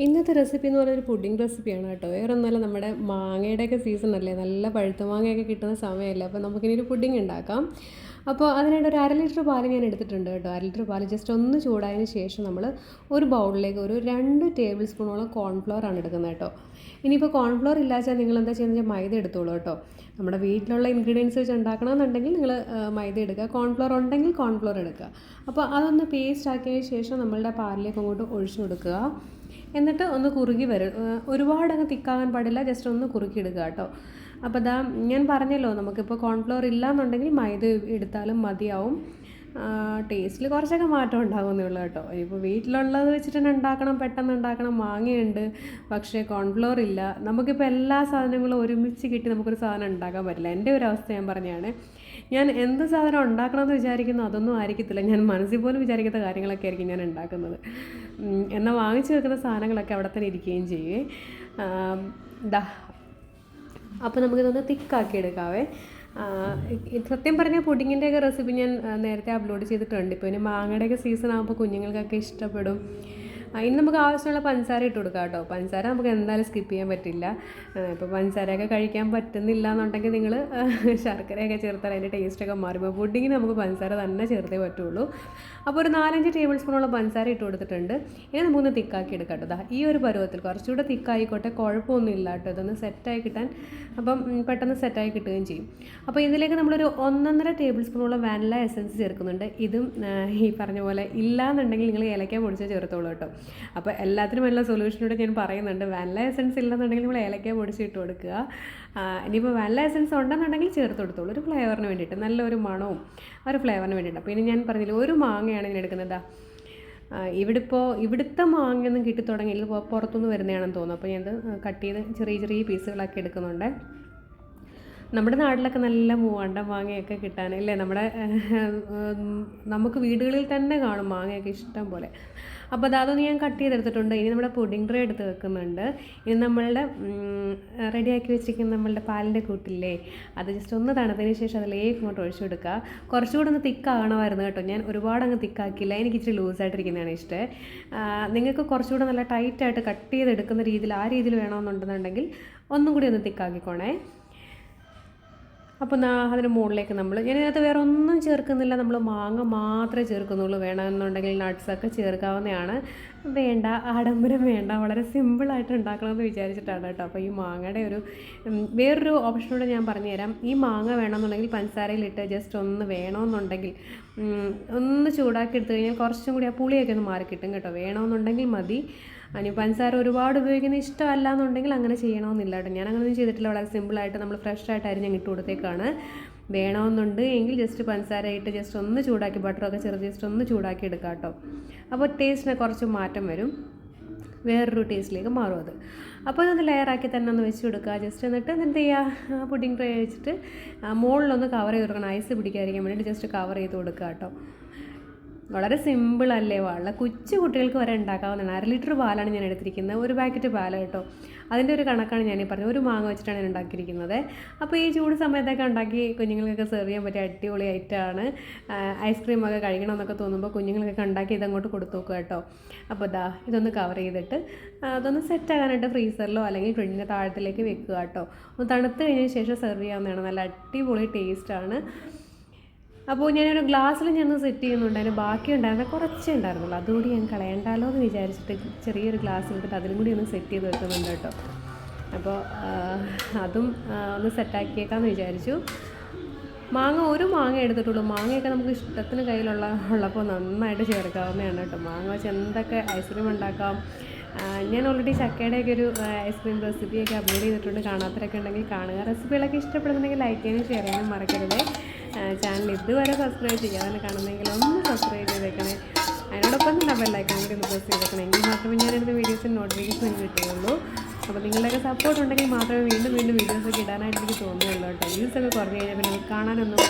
ഇന്നത്തെ റെസിപ്പി എന്ന് പറയുന്നത് പുഡിംഗ് റെസിപ്പിയാണ് കേട്ടോ. വേറെ ഒന്നുമല്ല നമ്മുടെ മാങ്ങയുടെയൊക്കെ സീസൺ അല്ലേ? നല്ല പഴുത്ത മാങ്ങയൊക്കെ കിട്ടുന്ന സമയമല്ലേ? അപ്പോൾ നമുക്കിനി ഒരു പുഡിംഗ് ഉണ്ടാക്കാം. അപ്പോൾ അതിനായിട്ട് ഒരു അര ലിറ്റർ പാൽ ഞാൻ എടുത്തിട്ടുണ്ട് കേട്ടോ. അര ലിറ്റർ പാൽ ജസ്റ്റ് ഒന്ന് ചൂടായതിന് ശേഷം നമ്മൾ ഒരു ബൗളിലേക്ക് ഒരു രണ്ട് ടേബിൾ സ്പൂണോളം കോൺഫ്ലവർ ആണ് എടുക്കുന്നത് കേട്ടോ. ഇനിയിപ്പോൾ കോൺഫ്ലവർ ഇല്ലാച്ചാൽ നിങ്ങൾ എന്താ ചെയ്യുന്നത്? മൈദ എടുത്തോളൂ കേട്ടോ. നമ്മുടെ വീട്ടിലുള്ള ഇൻഗ്രീഡിയൻസ് വെച്ച് ഉണ്ടാക്കണമെന്നുണ്ടെങ്കിൽ നിങ്ങൾ മൈദ എടുക്കുക. കോൺഫ്ലവർ ഉണ്ടെങ്കിൽ കോൺഫ്ലവർ എടുക്കുക. അപ്പോൾ അതൊന്ന് പേസ്റ്റ് ആക്കിയതിന് ശേഷം നമ്മളുടെ പാലിലേക്ക് അങ്ങോട്ട് ഒഴിച്ചു കൊടുക്കുക. എന്നിട്ട് ഒന്ന് കുറുകി വരും. ഒരുപാട് അങ്ങ് തിക്കാകാൻ പാടില്ല ജസ്റ്റ് ഒന്ന് കുറുക്കി എടുക്കുക കേട്ടോ. അപ്പോൾ ദാ ഞാൻ പറഞ്ഞല്ലോ നമുക്കിപ്പോൾ കോൺഫ്ലോർ ഇല്ല എന്നുണ്ടെങ്കിൽ മൈദ എടുത്താലും മതിയാവും. ടേസ്റ്റിൽ കുറച്ചൊക്കെ മാറ്റം ഉണ്ടാകുമെന്നേ ഉള്ളൂ കേട്ടോ. ഇപ്പോൾ വീട്ടിലുള്ളത് വെച്ചിട്ട് തന്നെ ഉണ്ടാക്കണം പെട്ടെന്ന് ഉണ്ടാക്കണം മാങ്ങയുണ്ട്. പക്ഷേ കോൺഫ്ലോർ ഇല്ല. നമുക്കിപ്പോൾ എല്ലാ സാധനങ്ങളും ഒരുമിച്ച് കിട്ടി നമുക്കൊരു സാധനം ഉണ്ടാക്കാൻ പറ്റില്ല. എന്റെ ഒരു അവസ്ഥ ഞാൻ പറഞ്ഞാണ്. ഞാൻ എന്ത് സാധനം ഉണ്ടാക്കണമെന്ന് വിചാരിക്കുന്നു അതൊന്നും ആയിരിക്കത്തില്ല. ഞാൻ മനസ്സിൽ പോലും വിചാരിക്കാത്ത കാര്യങ്ങളൊക്കെ ആയിരിക്കും ഞാൻ ഉണ്ടാക്കുന്നത്. എന്നാൽ വാങ്ങിച്ചു വെക്കുന്ന സാധനങ്ങളൊക്കെ അവിടെ തന്നെ ഇരിക്കുകയും ചെയ്യേ. ദാ. അപ്പോൾ നമുക്കിതൊന്ന് തിക്കാക്കി എടുക്കാവേ. സത്യം പറഞ്ഞാൽ പുഡിങ്ങിന്റെയൊക്കെ റെസിപ്പി ഞാൻ നേരത്തെ അപ്ലോഡ് ചെയ്തിട്ടുണ്ട്. ഇപ്പോൾ ഇനി മാങ്ങയുടെയൊക്കെ സീസൺ ആകുമ്പോൾ കുഞ്ഞുങ്ങൾക്കൊക്കെ ഇഷ്ടപ്പെടും. ഇനി നമുക്ക് ആവശ്യമുള്ള പഞ്ചസാര ഇട്ട് കൊടുക്കാം കേട്ടോ. പഞ്ചസാര നമുക്ക് എന്തായാലും സ്കിപ്പ് ചെയ്യാൻ പറ്റില്ല. ഇപ്പോൾ പഞ്ചസാരയൊക്കെ കഴിക്കാൻ പറ്റുന്നില്ല എന്നുണ്ടെങ്കിൽ നിങ്ങൾ ശർക്കരയൊക്കെ ചേർത്താൽ അതിന്റെ ടേസ്റ്റൊക്കെ മാറുമ്പോൾ പുഡിങ്ങിന് നമുക്ക് പഞ്ചസാര തന്നെ ചേർത്തേ പറ്റുള്ളൂ. അപ്പോൾ ഒരു നാലഞ്ച് ടേബിൾ സ്പൂണോളം പഞ്ചസാര ഇട്ട് കൊടുത്തിട്ടുണ്ട്. ഇനി നമുക്കൊന്ന് തിക്കാക്കി എടുക്കാം കേട്ടോ. ഈ ഒരു പരുവത്തിൽ കുറച്ചുകൂടെ തിക്കായിക്കോട്ടെ കുഴപ്പമൊന്നും ഇല്ല കേട്ടോ. ഇതൊന്ന് സെറ്റായി കിട്ടാൻ അപ്പം പെട്ടെന്ന് സെറ്റായി കിട്ടുകയും ചെയ്യും. അപ്പോൾ ഇതിലേക്ക് നമ്മളൊരു ഒന്നൊന്നര ടേബിൾ സ്പൂണോളം വാനില എസൻസ് ചേർക്കുന്നുണ്ട്. ഇതും ഈ പറഞ്ഞ പോലെ ഇല്ല എന്നുണ്ടെങ്കിൽ നിങ്ങൾ ഏലക്ക പൊടിച്ച് ചേർത്തോളൂ കേട്ടോ. അപ്പോൾ എല്ലാത്തിനും എല്ലാ സൊല്യൂഷനോട് ഞാൻ പറയുന്നുണ്ട്. വാനില എസൻസ് ഇല്ലെന്നുണ്ടെങ്കിൽ നമ്മൾ ഏലക്ക പൊടിച്ച് ഇട്ട് കൊടുക്കുക. ഇനിയിപ്പോൾ വാനില എസൻസ് ഉണ്ടെന്നുണ്ടെങ്കിൽ ചേർത്ത് കൊടുത്തോളൂ. ഒരു ഫ്ലേവറിന് വേണ്ടിയിട്ട് നല്ലൊരു മണവും ഒരു ഫ്ലേവറിന് വേണ്ടിയിട്ട്. അപ്പോൾ ഇനി ഞാൻ പറഞ്ഞില്ല ഒരു മാങ്ങയാണ് ഞാൻ എടുക്കുന്നത്. ഇവിടെ ഇപ്പോൾ ഇവിടുത്തെ മാങ്ങയൊന്നും കിട്ടി തുടങ്ങി ഇത് പുറത്തുനിന്ന് വരുന്നതാണെന്ന് തോന്നുന്നു. അപ്പോൾ ഞാനത് കട്ട് ചെയ്ത് ചെറിയ ചെറിയ പീസുകളാക്കി എടുക്കുന്നുണ്ട്. നമ്മുടെ നാട്ടിലൊക്കെ നല്ല മൂവാണ്ട മാങ്ങയൊക്കെ കിട്ടാൻ അല്ലേ? നമ്മുടെ നമുക്ക് വീടുകളിൽ തന്നെ കാണും മാങ്ങയൊക്കെ ഇഷ്ടം പോലെ. അപ്പോൾ അത് ഞാൻ കട്ട് ചെയ്തെടുത്തിട്ടുണ്ട്. ഇനി നമ്മുടെ പുഡിംഗ് ട്രേ എടുത്ത് വെക്കുന്നുണ്ട്. ഇനി നമ്മളുടെ റെഡിയാക്കി വെച്ചിരിക്കുന്ന നമ്മളുടെ പാലിന്റെ കൂട്ടില്ലേ? അത് ജസ്റ്റ് ഒന്ന് തണുത്തതിന് ശേഷം അതിലേക്ക് ഇങ്ങോട്ട് ഒഴിച്ചു കൊടുക്കുക കുറച്ചുകൂടെ ഒന്ന് തിക്കാകണമായിരുന്നു കേട്ടോ. ഞാൻ ഒരുപാട് അങ്ങ് തിക്കാക്കില്ല എനിക്ക് ഇച്ചിരി ലൂസായിട്ടിരിക്കുന്നതാണ് ഇഷ്ടം. നിങ്ങൾക്ക് കുറച്ചുകൂടെ നല്ല ടൈറ്റായിട്ട് കട്ട് ചെയ്തെടുക്കുന്ന രീതിയിൽ ആ രീതിയിൽ വേണമെന്നുണ്ടെന്നുണ്ടെങ്കിൽ ഒന്നും കൂടി ഒന്ന് തിക്കാക്കിക്കോണേ അപ്പോൾ അതിന് മുകളിലേക്ക് നമ്മൾ ഞാനിതിനകത്ത് വേറെ ഒന്നും ചേർക്കുന്നില്ല. നമ്മൾ മാങ്ങ മാത്രമേ ചേർക്കുന്നുള്ളൂ. വേണമെന്നുണ്ടെങ്കിൽ നട്ട്സൊക്കെ ചേർക്കാവുന്നതാണ്. വേണ്ട ആഡംബരം വേണ്ട. വളരെ സിമ്പിളായിട്ട് ഉണ്ടാക്കണമെന്ന് വിചാരിച്ചിട്ടാണ് കേട്ടോ. അപ്പോൾ ഈ മാങ്ങയുടെ ഒരു വേറൊരു ഓപ്ഷനോട് ഞാൻ പറഞ്ഞുതരാം. ഈ മാങ്ങ വേണമെന്നുണ്ടെങ്കിൽ പഞ്ചസാരയിലിട്ട് ജസ്റ്റ് ഒന്ന് വേണമെന്നുണ്ടെങ്കിൽ ഒന്ന് ചൂടാക്കി എടുത്തു കഴിഞ്ഞാൽ കുറച്ചും കൂടി ആ പുളിയൊക്കെ ഒന്ന് മാറി കിട്ടും കേട്ടോ. വേണമെന്നുണ്ടെങ്കിൽ മതി. ഇനി പഞ്ചസാര ഒരുപാട് ഉപയോഗിക്കുന്ന ഇഷ്ടമല്ല എന്നുണ്ടെങ്കിൽ അങ്ങനെ ചെയ്യണമെന്നില്ല കേട്ടോ. ഞാൻ അങ്ങനെയൊന്നും ചെയ്തിട്ടില്ല. വളരെ സിമ്പിളായിട്ട് നമ്മൾ ഫ്രഷ് ആയിട്ട് അരിഞ്ഞ് ഇട്ട് കൊടുത്തേക്കാണ്. വേണമെന്നുണ്ട് എങ്കിൽ ജസ്റ്റ് പഞ്ചസാര ഇട്ട് ജസ്റ്റ് ഒന്ന് ചൂടാക്കി ബട്ടറൊക്കെ ചെറുത് ജസ്റ്റ് ഒന്ന് ചൂടാക്കി എടുക്കാം കേട്ടോ. അപ്പോൾ ടേസ്റ്റിന് കുറച്ച് മാറ്റം വരും. വേറൊരു ടേസ്റ്റിലേക്ക് മാറും അത്. അപ്പോൾ ഇതൊന്ന് ലെയറാക്കി തന്നെ ഒന്ന് വെച്ച് കൊടുക്കുക. ജസ്റ്റ് എന്നിട്ട് എന്ത് ചെയ്യുക പുഡിംഗ് ട്രേ വെച്ചിട്ട് മുകളിലൊന്ന് കവർ ചെയ്ത് കൊടുക്കണം. ഐസ് പിടിക്കാതിരിക്കാൻ വേണ്ടിയിട്ട് ജസ്റ്റ് കവർ ചെയ്ത് കൊടുക്കുക കേട്ടോ. വളരെ സിമ്പിൾ അല്ലേ വളരെ കൊച്ചു കുട്ടികൾക്ക് വരെ ഉണ്ടാക്കാവുന്നതാണ്. അര ലിറ്റർ പാലാണ് ഞാൻ എടുത്തിരിക്കുന്നത്. ഒരു പാക്കറ്റ് പാലാണ് കേട്ടോ. അതിന്റെ ഒരു കണക്കാണ് ഞാൻ ഈ പറഞ്ഞത്. ഒരു മാങ്ങ വെച്ചിട്ടാണ് ഞാൻ ഉണ്ടാക്കിയിരിക്കുന്നത്. അപ്പോൾ ഈ ചൂട് സമയത്തൊക്കെ ഉണ്ടാക്കി കുഞ്ഞുങ്ങൾക്കൊക്കെ സെർവ് ചെയ്യാൻ പറ്റിയ അടിപൊളി ഐറ്റമാണ് ഐസ്ക്രീം ഐസ്ക്രീമൊക്കെ കഴിക്കണമെന്നൊക്കെ തോന്നുമ്പോൾ കുഞ്ഞുങ്ങൾക്കൊക്കെ ഉണ്ടാക്കി ഇതങ്ങോട്ട് കൊടുത്തു നോക്കുക കേട്ടോ. അപ്പോൾ ഇതാ ഇതൊന്ന് കവർ ചെയ്തിട്ട് അതൊന്ന് സെറ്റാകാനായിട്ട് ഫ്രീസറിലോ അല്ലെങ്കിൽ ഫ്രിഡ്ജിന്റെ താഴത്തിലേക്ക് വെക്കുക കേട്ടോ. ഒന്ന് തണുത്ത് കഴിഞ്ഞതിന് ശേഷം സെർവ് ചെയ്യാവുന്നതാണ്. നല്ല അടിപൊളി ടേസ്റ്റാണ് അപ്പോൾ ഞാനൊരു ഗ്ലാസ്സിൽ ഞാൻ സെറ്റ് ചെയ്യുന്നുണ്ട്. അതിന് ബാക്കി ഉണ്ടായിരുന്ന കുറച്ചേ ഉണ്ടായിരുന്നുള്ളൂ. അതുകൂടി ഞാൻ കളയണ്ടല്ലോ എന്ന് വിചാരിച്ചിട്ട് ചെറിയൊരു ഗ്ലാസ് എടുത്തിട്ട് അതിലും കൂടി ഒന്ന് സെറ്റ് ചെയ്ത് വെക്കുന്നുണ്ട് കേട്ടോ. അപ്പോൾ അതും ഒന്ന് സെറ്റാക്കിയേക്കാമെന്ന് വിചാരിച്ചു. മാങ്ങ ഒരു മാങ്ങ എടുത്തിട്ടുള്ളൂ. മാങ്ങയൊക്കെ നമുക്ക് ഇഷ്ടത്തിന് കയ്യിലുള്ള ഉള്ളപ്പോൾ നന്നായിട്ട് ചേർക്കാവുന്നതാണ് കേട്ടോ. മാങ്ങ വെച്ച് എന്തൊക്കെ ഐസ്ക്രീം ഉണ്ടാക്കാം ഞാൻ ഓൾറെഡി ചക്കയുടെയൊക്കെ ഒരു ഐസ്ക്രീം റെസിപ്പിയൊക്കെ അപ്ലോഡ് ചെയ്തിട്ടുണ്ട്. കാണാത്തവരൊക്കെ ഉണ്ടെങ്കിൽ കാണുക. റെസിപ്പികളൊക്കെ ഇഷ്ടപ്പെടുന്നുണ്ടെങ്കിൽ ലൈക്ക് ചെയ്യാനും ഷെയർ ചെയ്യാനും മറക്കരുത്. ചാനൽ ഇതുവരെ സബ്സ്ക്രൈബ് ചെയ്യാതെ കാണുന്നെങ്കിൽ ഒന്ന് സബ്സ്ക്രൈബ് ചെയ്തേക്കണേ. അതിനോടൊപ്പം തന്നെ ബെല്ലൈക്കൺ കൂടി ഒന്ന് പ്രസ് ചെയ്തേക്കണം. എങ്കിൽ മാത്രമേ ഞാൻ എടുത്ത വീഡിയോസിന് നോട്ടിഫിക്കേഷൻ കിട്ടുകയുള്ളൂ. അപ്പോൾ നിങ്ങളുടെയൊക്കെ സപ്പോർട്ട് ഉണ്ടെങ്കിൽ മാത്രമേ വീണ്ടും വീണ്ടും വീഡിയോസൊക്കെ ഇടാനായിട്ട് എനിക്ക് തോന്നുകയുള്ളൂ കേട്ടോ. വ്യൂസൊക്കെ കുറഞ്ഞു കഴിഞ്ഞാൽ പിന്നെ കാണാനൊന്നും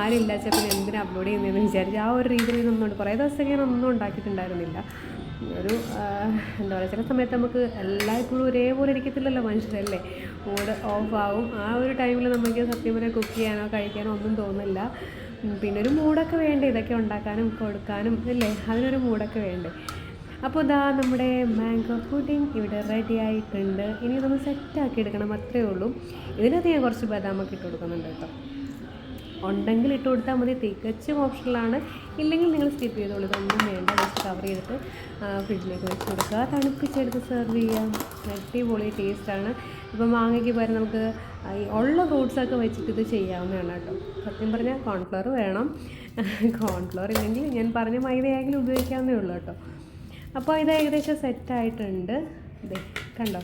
ആരും പിന്നെ എന്തിനാ അപ്ലോഡ് ചെയ്യുന്നതെന്ന് വിചാരിച്ചു ആ ഒരു രീതിയിൽ നിന്നുകൊണ്ട് കുറേ ദിവസമൊക്കെ ഞാൻ ഒന്നും ഉണ്ടാക്കിയിട്ടുണ്ടായിരുന്നില്ല. ഒരു എന്താ പറയുക ചില സമയത്ത് നമുക്ക് എല്ലായ്പ്പോഴും ഒരേപോലെ ഇരിക്കത്തില്ലല്ലോ മനുഷ്യരല്ലേ? മൂഡ് ഓഫ് ആവും ആ ഒരു ടൈമിൽ നമുക്ക് സത്യം വരെ കുക്ക് ചെയ്യാനോ കഴിക്കാനോ ഒന്നും തോന്നില്ല. പിന്നെ ഒരു മൂഡൊക്കെ വേണ്ടേ? ഇതൊക്കെ ഉണ്ടാക്കാനും കൊടുക്കാനും അല്ലേ? അതിനൊരു മൂഡൊക്കെ വേണ്ടേ? അപ്പോൾ ഇതാ നമ്മുടെ മാംഗോ പുഡിംഗ് ഇവിടെ റെഡി ആയിട്ടുണ്ട്. ഇനി ഇതൊന്ന് സെറ്റാക്കി എടുക്കണം അത്രേ ഉള്ളൂ. ഇതിനകത്ത് ഞാൻ കുറച്ച് ബദാമൊക്കെ ഇട്ട് കൊടുക്കുന്നുണ്ട് കേട്ടോ. ഉണ്ടെങ്കിൽ ഇട്ട് കൊടുത്താൽ മതി. തികച്ചും ഓപ്ഷനിലാണ് ഇല്ലെങ്കിൽ നിങ്ങൾ സ്കിപ്പ് ചെയ്തോളൂ. ഇതൊന്നും വേണ്ട. ജസ്റ്റ് കവർ ചെയ്തിട്ട് ഫ്രിഡ്ജിലേക്ക് വെച്ച് കൊടുക്കുക. തണുപ്പിച്ചെടുത്ത് സെർവ് ചെയ്യാം. അടിപൊളി ടേസ്റ്റാണ് ഇപ്പോൾ മാങ്ങയ്ക്ക് പകരം നമുക്ക് ഈ ഉള്ള ഫ്രൂട്ട്സൊക്കെ വെച്ചിട്ട് ഇത് ചെയ്യാവുന്നതാണ് കേട്ടോ. സത്യം പറഞ്ഞാൽ കോൺഫ്ലവർ വേണം. കോൺഫ്ലവർ ഇല്ലെങ്കിൽ ഞാൻ പറഞ്ഞ മൈദയെങ്കിലും ഉപയോഗിക്കാവുന്നേ ഉള്ളൂ കേട്ടോ. അപ്പോൾ ഇത് ഏകദേശം സെറ്റായിട്ടുണ്ട് ഇതേ കണ്ടോ?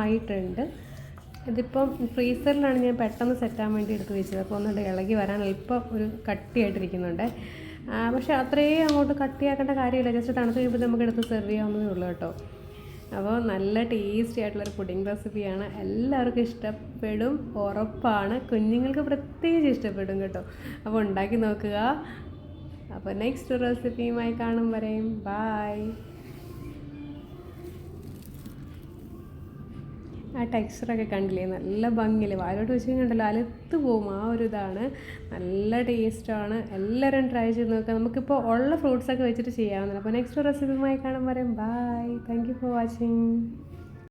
ആയിട്ടുണ്ട്. ഇതിപ്പം ഫ്രീസറിലാണ് ഞാൻ പെട്ടെന്ന് സെറ്റാൻ വേണ്ടി എടുത്ത് വെച്ചത്. അപ്പോൾ ഒന്നുകൊണ്ട് ഇളകി വരാൻ അല്പം ഒരു കട്ടിയായിട്ടിരിക്കുന്നുണ്ട്. പക്ഷേ അത്രയും അങ്ങോട്ട് കട്ടിയാക്കേണ്ട കാര്യമില്ല. ജസ്റ്റ് തണുത്ത് കഴിയുമ്പോൾ നമുക്ക് എടുത്ത് സെർവ് ചെയ്യാവുന്നതേ ഉള്ളൂ കേട്ടോ. അപ്പോൾ നല്ല ടേസ്റ്റി ആയിട്ടുള്ളൊരു പുഡിംഗ് റെസിപ്പിയാണ്. എല്ലാവർക്കും ഇഷ്ടപ്പെടും ഉറപ്പാണ്. കുഞ്ഞുങ്ങൾക്ക് പ്രത്യേകിച്ച് ഇഷ്ടപ്പെടും കേട്ടോ. അപ്പോൾ ഉണ്ടാക്കി നോക്കുക. അപ്പോൾ നെക്സ്റ്റ് റെസിപ്പിയുമായി കാണും വരെയും. ബായ് ആ ടെക്സ്ചറൊക്കെ കണ്ടില്ലേ? നല്ല ഭംഗിയില്ലേ? വായിലോട്ട് വെച്ച് കഴിഞ്ഞാൽ അലത്ത് പോവും. ആ ഒരു ഇതാണ്. നല്ല ടേസ്റ്റാണ് എല്ലാവരും ട്രൈ ചെയ്ത് നോക്കുക നമുക്കിപ്പോൾ ഉള്ള ഫ്രൂട്ട്സൊക്കെ വെച്ചിട്ട് ചെയ്യാവുന്നതാണ്. അപ്പോൾ നെക്സ്റ്റ് റെസിപ്പിയുമായി കാണാൻ പറയും bye thank you for watching